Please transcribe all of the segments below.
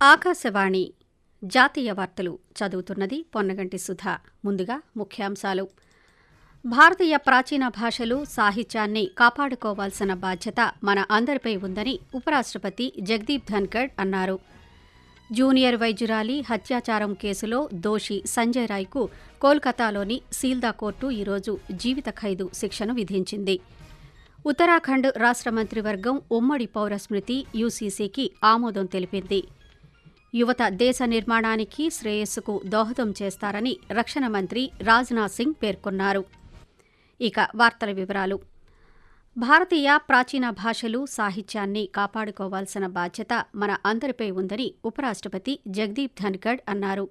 ఆకాశవాణి జాతీయ వార్తలు చదువుతున్నది పొన్నగంటి సుధా. ముందుగా ముఖ్యాంశాలు. భారతీయ ప్రాచీన భాషలు సాహిత్యాన్ని కాపాడుకోవాల్సిన బాధ్యత మన అందరిపై ఉందని ఉపరాష్ట్రపతి జగదీప్ ధన్కడ్ అన్నారు. జూనియర్ వైద్యురాలి హత్యాచారం కేసులో దోషి సంజయ్ రాయ్కు కోల్కతాలోని సీల్దా కోర్టు ఈరోజు జీవిత ఖైదు శిక్షను విధించింది. ఉత్తరాఖండ్ రాష్ట్ర మంత్రివర్గం ఉమ్మడి పౌర స్మృతి యూసీసీకి ఆమోదం తెలిపింది. యువత దేశ నిర్మాణానికి శ్రేయస్సుకు దోహదం చేస్తారని రక్షణ మంత్రి రాజ్నాథ్ సింగ్ పేర్కొన్నారు. ఇక వార్తల వివరాలు. భారతీయ ప్రాచీన భాషలు సాహిత్యాన్ని కాపాడుకోవాల్సిన బాధ్యత మన అందరిపై ఉందని ఉపరాష్ట్రపతి జగదీప్ ధన్కడ్ అన్నారు.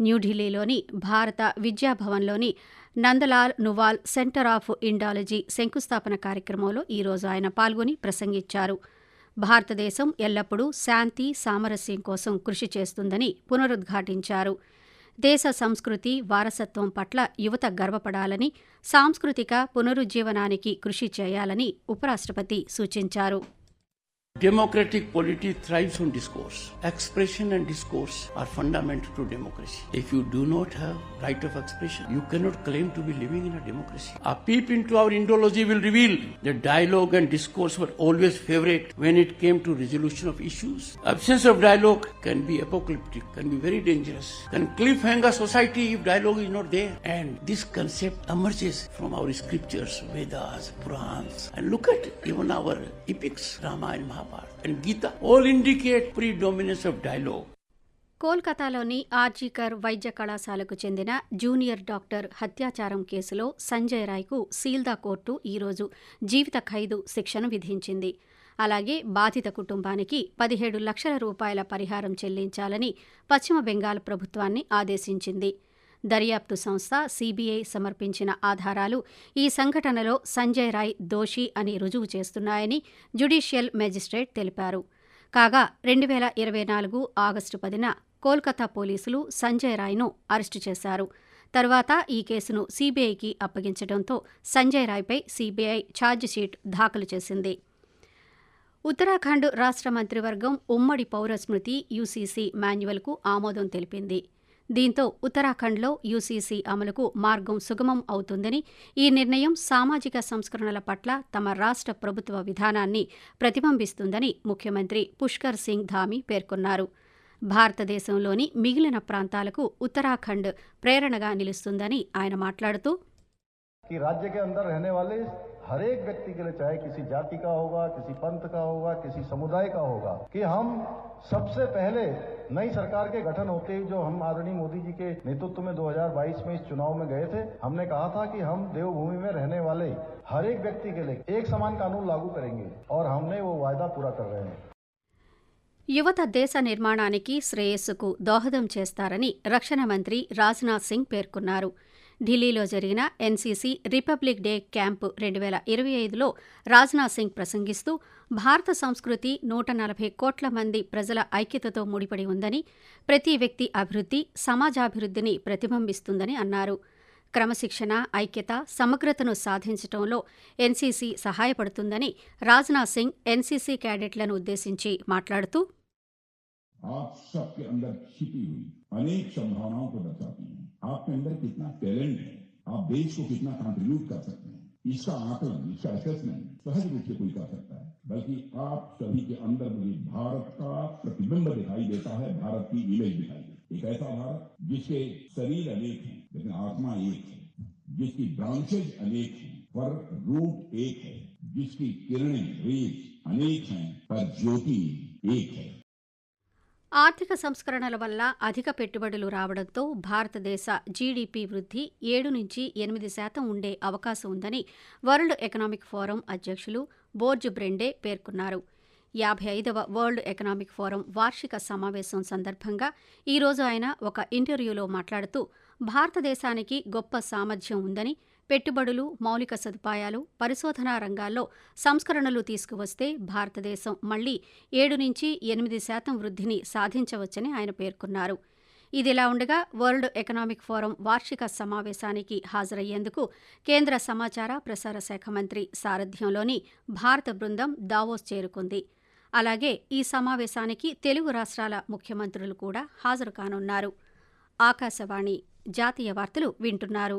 న్యూఢిల్లీలోని భారత విద్యాభవన్లోని Nandlal Nuwal centre of Indology శంకుస్థాపన కార్యక్రమంలో ఈరోజు ఆయన పాల్గొని ప్రసంగించారు. భారతదేశం ఎల్లప్పుడూ శాంతి సామరస్యం కోసం కృషి చేస్తుందని పునరుద్ఘాటించారు. దేశ సంస్కృతి వారసత్వం పట్ల యువత గర్వపడాలని సాంస్కృతిక పునరుజ్జీవనానికి కృషి చేయాలని ఉపరాష్ట్రపతి సూచించారు. Democratic polity thrives on discourse. Expression and discourse are fundamental to democracy. If you do not have right of expression, you cannot claim to be living in a democracy. A peep into our Indology will reveal that dialogue and discourse were always favorite when it came to resolution of issues. Absence of dialogue can be apocalyptic, can be very dangerous, can cliffhanger society if dialogue is not there. And this concept emerges from our scriptures, Vedas, Purans. And look at even our epics, Ramayana, Mahabharata, and Gita, all indicate predominance of dialogue. కోల్కతాలోని ఆర్జీకర్ వైద్య కళాశాలకు చెందిన junior doctor హత్యాచారం కేసులో Sanjay రాయ్కు Sealdah court ఈరోజు జీవిత ఖైదు శిక్షను విధించింది. అలాగే బాధిత కుటుంబానికి పదిహేడు లక్షల రూపాయల పరిహారం చెల్లించాలని పశ్చిమ బెంగాల్ ప్రభుత్వాన్ని ఆదేశించింది. దర్యాప్తు సంస్థ సీబీఐ సమర్పించిన ఆధారాలు ఈ సంఘటనలో సంజయ్ రాయ్ దోషి అని రుజువు చేస్తున్నాయని జ్యుడిషియల్ మెజిస్ట్రేట్ తెలిపారు. కాగా రెండు వేల ఇరవై నాలుగు ఆగస్టు పదిన కోల్కతా పోలీసులు సంజయ్ రాయ్ను అరెస్టు చేశారు. తర్వాత ఈ కేసును సీబీఐకి అప్పగించడంతో సంజయ్ రాయ్పై సీబీఐ ఛార్జిషీట్ దాఖలు చేసింది. ఉత్తరాఖండ్ రాష్ట్ర మంత్రివర్గం ఉమ్మడి పౌర స్మృతి యూసీసీ మాన్యువల్కు ఆమోదం తెలిపింది. దీంతో ఉత్తరాఖండ్లో యూసీసీ అమలుకు మార్గం సుగమం అవుతుందని ఈ నిర్ణయం సామాజిక సంస్కరణల పట్ల తమ రాష్ట్ర ప్రభుత్వ విధానాన్ని ప్రతిబింబిస్తుందని ముఖ్యమంత్రి పుష్కర్ సింగ్ ధామి పేర్కొన్నారు. భారతదేశంలోని మిగిలిన ప్రాంతాలకు ఉత్తరాఖండ్ ప్రేరణగా నిలుస్తుందని ఆయన మాట్లాడుతూ कि राज्य के अंदर रहने वाले हर एक व्यक्ति के लिए चाहे किसी जाति का होगा किसी पंथ का होगा किसी समुदाय का होगा कि हम सबसे पहले नई सरकार के गठन होते ही जो हम आदरणीय मोदी जी के नेतृत्व में 2022 में इस चुनाव में गए थे हमने कहा था कि हम देवभूमि में रहने वाले हर एक व्यक्ति के लिए एक समान कानून लागू करेंगे और हमने वो वायदा पूरा कर रहे हैं యువత దేశ నిర్మాణానికి శ్రేయస్సుకు దోహదం చేస్తారని రక్షణ మంత్రి రాజ్నాథ్ సింగ్ పేర్కొన్నారు ఢిల్లీలో జరిగిన ఎన్సీసీ రిపబ్లిక్ డే క్యాంపు రెండు వేల ఇరవై ఐదులో రాజ్నాథ్ సింగ్ ప్రసంగిస్తూ భారత సంస్కృతి నూట నలభై కోట్ల మంది ప్రజల ఐక్యతతో ముడిపడి ఉందని ప్రతి వ్యక్తి అభివృద్ధి సమాజాభివృద్ధిని ప్రతిబింబిస్తుందని అన్నారు క్రమశిక్షణ ఐక్యత సమగ్రతను సాధించడంలో ఎన్సీసీ సహాయపడుతుందని రాజ్నాథ్ సింగ్ ఎన్సీసీ క్యాడెట్లను ఉద్దేశించి మాట్లాడుతూ आप सबके अंदर छिपी हुई अनेक संभावनाओं को दर्शाती हैं आपके अंदर कितना टैलेंट है, आप देश को कितना कंट्रीब्यूट कर सकते हैं। इसका आकलन इसका असेसमेंट सहज रूप से कोई कर सकता है। बल्कि आप सभी के अंदर मुझे भारत का प्रतिबिंब दिखाई देता है, भारत की इमेज दिखाई देती एक ऐसा भारत जिसके शरीर अनेक है, लेकिन आत्मा एक है। जिसकी ब्रांचेज अनेक है, पर रूट एक है। जिसकी किरणें रेज अनेक हैं, पर ज्योति एक है। ఆర్థిక సంస్కరణల వల్ల అధిక పెట్టుబడులు రావడంతో భారతదేశ జీడీపీ వృద్ధి ఏడు నుంచి ఎనిమిది శాతం ఉండే అవకాశం ఉందని వరల్డ్ ఎకనామిక్ ఫోరం అధ్యక్షులు బోర్జ్ బ్రెండే పేర్కొన్నారు. యాభై ఐదవ వరల్డ్ ఎకనామిక్ ఫోరం వార్షిక సమావేశం సందర్భంగా ఈరోజు ఆయన ఒక ఇంటర్వ్యూలో మాట్లాడుతూ భారతదేశానికి గొప్ప సామర్థ్యం ఉందని పెట్టుబడులు మౌలిక సదుపాయాలు పరిశోధనా రంగాల్లో సంస్కరణలు తీసుకువస్తే భారతదేశం మళ్ళీ ఏడు నుంచి ఎనిమిది శాతం వృద్ధిని సాధించవచ్చని ఆయన పేర్కొన్నారు. ఇదిలా ఉండగా వరల్డ్ ఎకనామిక్ ఫోరం వార్షిక సమావేశానికి హాజరయ్యేందుకు కేంద్ర సమాచార ప్రసార శాఖ మంత్రి సారథ్యంలోని భారత బృందం దావోస్ చేరుకుంది. అలాగే ఈ సమావేశానికి తెలుగు రాష్ట్రాల ముఖ్యమంత్రులు కూడా హాజరు కానున్నారు. ఆకాశవాణి జాతీయ వార్తలు వింటున్నారు.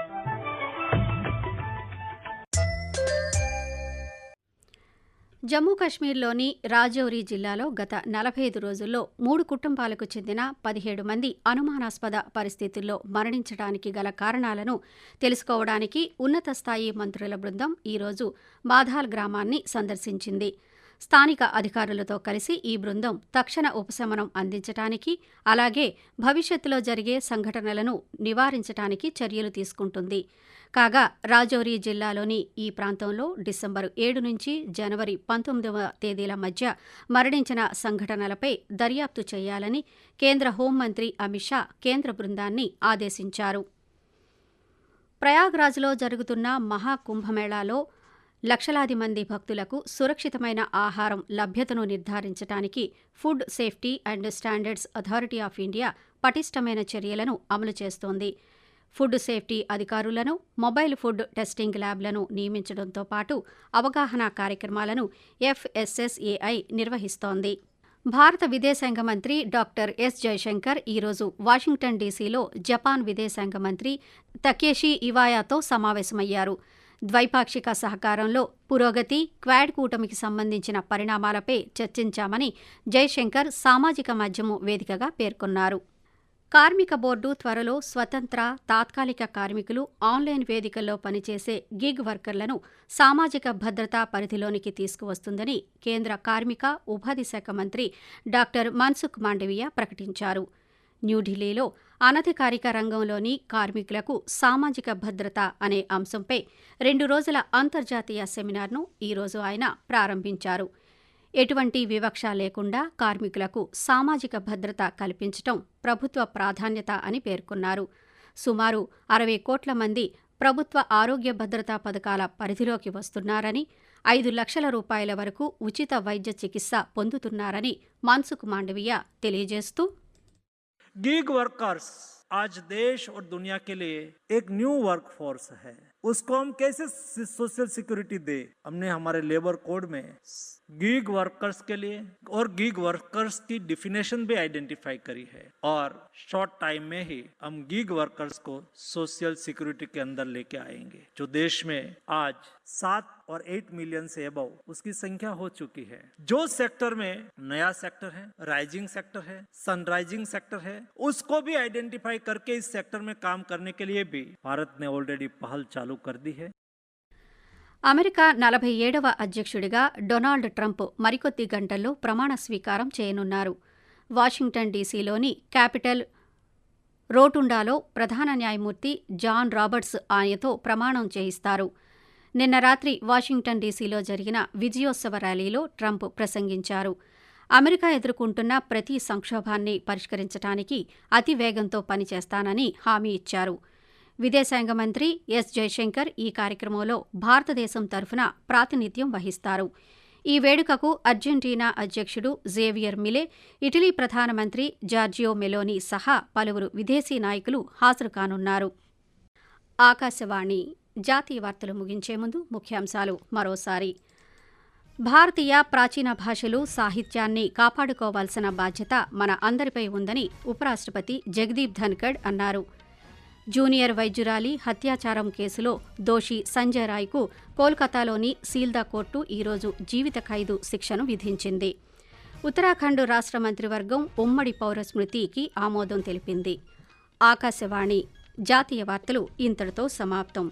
జమ్మూ కాశ్మీర్లోని రాజౌరి జిల్లాలో గత నలభై ఐదు రోజుల్లో మూడు కుటుంబాలకు చెందిన పదిహేడు మంది అనుమానాస్పద పరిస్థితుల్లో మరణించడానికి గల కారణాలను తెలుసుకోవడానికి ఉన్నత స్థాయి మంత్రుల బృందం ఈరోజు బాధాల్ గ్రామాన్ని సందర్శించింది. స్థానిక అధికారులతో కలిసి ఈ బృందం తక్షణ ఉపశమనం అందించటానికి అలాగే భవిష్యత్తులో జరిగే సంఘటనలను నివారించటానికి చర్యలు తీసుకుంటుంది. కాగా రాజౌరి జిల్లాలోని ఈ ప్రాంతంలో డిసెంబరు ఏడు నుంచి జనవరి పంతొమ్మిదవ తేదీల మధ్య మరణించిన సంఘటనలపై దర్యాప్తు చేయాలని కేంద్ర హోంమంత్రి అమిత్ షా కేంద్ర బృందాన్ని ఆదేశించారు. ప్రయాగ్రాజ్లో జరుగుతున్న మహాకుంభమేళాలో లక్షలాది మంది భక్తులకు సురక్షితమైన ఆహారం లభ్యతను నిర్ధారించడానికి food safety and standards authority of India పటిష్టమైన చర్యలను అమలు చేస్తోంది. ఫుడ్ సేఫ్టీ అధికారులను మొబైల్ ఫుడ్ టెస్టింగ్ ల్యాబ్లను నియమించడంతో పాటు అవగాహన కార్యక్రమాలను ఎఫ్ఎస్ఎస్ఏఐ నిర్వహిస్తోంది. భారత విదేశాంగ మంత్రి డాక్టర్ ఎస్ జయశంకర్ ఈరోజు వాషింగ్టన్ డీసీలో జపాన్ విదేశాంగ మంత్రి తకేషి ఇవాయాతో సమావేశమయ్యారు. ద్వైపాక్షిక సహకారంలో పురోగతి క్వాడ్ కూటమికి సంబంధించిన పరిణామాలపై చర్చించామని జైశంకర్ సామాజిక మాధ్యమం వేదికగా పేర్కొన్నారు. కార్మిక బోర్డు త్వరలో స్వతంత్ర తాత్కాలిక కార్మికులు ఆన్లైన్ వేదికల్లో పనిచేసే గిగ్ వర్కర్లను సామాజిక భద్రతా పరిధిలోనికి తీసుకువస్తుందని కేంద్ర కార్మిక ఉపాధి శాఖ మంత్రి డాక్టర్ మన్సుఖ్ మాండవీయ ప్రకటించారు. న్యూఢిల్లీలో అనధికారిక రంగంలోని కార్మికులకు సామాజిక భద్రత అనే అంశంపై రెండు రోజుల అంతర్జాతీయ సెమినార్ను ఈరోజు ఆయన ప్రారంభించారు. ఎటువంటి వివక్ష లేకుండా కార్మికులకు సామాజిక భద్రత కల్పించటం ప్రభుత్వ ప్రాధాన్యత అని పేర్కొన్నారు. సుమారు అరవై కోట్ల మంది ప్రభుత్వ ఆరోగ్య భద్రతా పథకాల పరిధిలోకి వస్తున్నారని ఐదు లక్షల రూపాయల వరకు ఉచిత వైద్య చికిత్స పొందుతున్నారని మన్సుఖ్ మాండవీయ తెలియజేస్తూ गिग वर्कर्स आज देश और दुनिया के लिए एक न्यू वर्क फोर्स है। उसको हम कैसे सोशल सिक्योरिटी दे? हमने हमारे लेबर कोड में गिग वर्कर्स के लिए और गिग वर्कर्स की डिफिनेशन भी आइडेंटिफाई करी है। और शॉर्ट टाइम में ही हम गिग वर्कर्स को सोशल सिक्योरिटी के अंदर लेके आएँगे, जो देश में आज सात और एट मिलियन से अबव उसकी संख्या हो चुकी है जो सेक्टर में नया सेक्टर है राइजिंग सेक्टर है सनराइजिंग सेक्टर है उसको भी आइडेंटिफाई करके इस सेक्टर में काम करने के लिए भी भारत ने ऑलरेडी पहल चालू कर दी है అమెరికా నలభై ఏడవ అధ్యక్షుడిగా డొనాల్డ్ ట్రంప్ మరికొద్ది గంటల్లో ప్రమాణ స్వీకారం చేయనున్నారు వాషింగ్టన్ డీసీలోని క్యాపిటల్ రోటుండాలో ప్రధాన న్యాయమూర్తి జాన్ రాబర్ట్స్ ఆయనతో ప్రమాణం చేయిస్తారు నిన్న రాత్రి వాషింగ్టన్ డీసీలో జరిగిన విజయోత్సవ ర్యాలీలో ట్రంప్ ప్రసంగించారు. అమెరికా ఎదుర్కొంటున్న ప్రతి సంక్షోభాన్ని పరిష్కరించడానికి అతి వేగంతో పనిచేస్తానని హామీ ఇచ్చారు. విదేశాంగ మంత్రి ఎస్ జయశంకర్ ఈ కార్యక్రమంలో భారతదేశం తరఫున ప్రాతినిధ్యం వహిస్తారు. ఈ వేడుకకు అర్జెంటీనా అధ్యక్షుడు జేవియర్ మిలే ఇటలీ ప్రధానమంత్రి జార్జియో మెలోని సహా పలువురు విదేశీ నాయకులు హాజరు కానున్నారు. ఆకాశవాణి జాతీయ వార్తలు ముగించే ముందు ముఖ్యాంశాలు మరోసారి. భారతీయ ప్రాచీన భాషలు సాహిత్యాన్ని కాపాడుకోవాల్సిన బాధ్యత మన అందరిపై ఉందని ఉపరాష్ట్రపతి జగదీప్ ధన్కడ్ అన్నారు. జూనియర్ వైద్యురాలి హత్యాచారం కేసులో దోషి సంజయ్ రాయ్కు కోల్కతాలోని సీల్దా కోర్టు ఈరోజు జీవిత ఖైదు శిక్షను విధించింది. ఉత్తరాఖండ్ రాష్ట్ర మంత్రివర్గం ఉమ్మడి పౌర స్మృతికి ఆమోదం తెలిపింది. ఆకాశవాణి జాతీయ వార్తలు ఇంతటితో సమాప్తం.